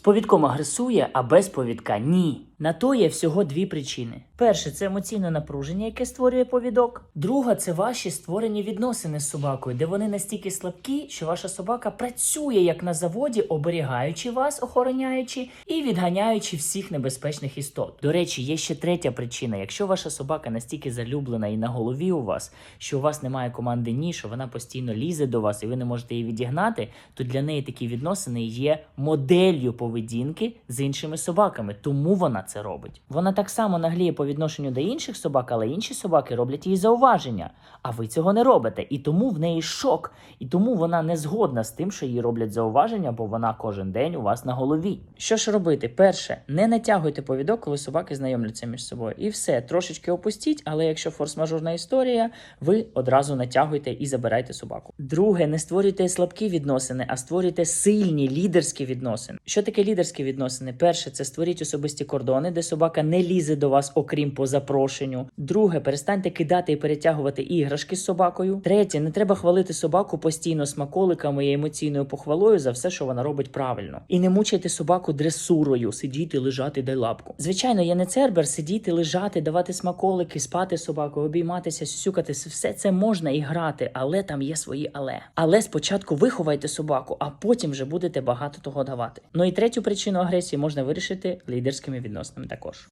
З повідком агресує, а без повідка ні. На то є всього дві причини: перше це емоційне напруження, яке створює повідок. Друга це ваші створені відносини з собакою, де вони настільки слабкі, що ваша собака працює як на заводі, оберігаючи вас, охороняючи і відганяючи всіх небезпечних істот. До речі, є ще третя причина: якщо ваша собака настільки залюблена і на голові у вас, що у вас немає команди ні, що вона постійно лізе до вас і ви не можете її відігнати, то для неї такі відносини є моделлю поведінки з іншими собаками. Тому вона це робить. Вона так само нагліє по відношенню до інших собак, але інші собаки роблять їй зауваження. А ви цього не робите. І тому в неї шок. І тому вона не згодна з тим, що їй роблять зауваження, бо вона кожен день у вас на голові. Що ж робити? Перше, не натягуйте повідок, коли собаки знайомляться між собою. І все, трошечки опустіть, але якщо форс-мажорна історія, ви одразу натягуйте і забирайте собаку. Друге, не створюйте слабкі відносини, а створюйте сильні лідерські відносини. Що таке лідерські відносини? Перше, це створіть особисті кордони, де собака не лізе до вас, окрім по запрошенню. Друге, перестаньте кидати і перетягувати іграшки з собакою. Третє, не треба хвалити собаку постійно смаколиками і емоційною похвалою за все, що вона робить правильно. І не мучайте собаку дресурою, сидіти, лежати, дай лапку. Звичайно, я не цербер, сидіти, лежати, давати смаколики, спати з собакою, обійматися, сюсюкати. Все це можна і грати, але там є свої але. Але спочатку виховайте собаку, а потім вже будете багато того давати. Ну і третю причину агресії можна вирішити лідерськими відносинами також.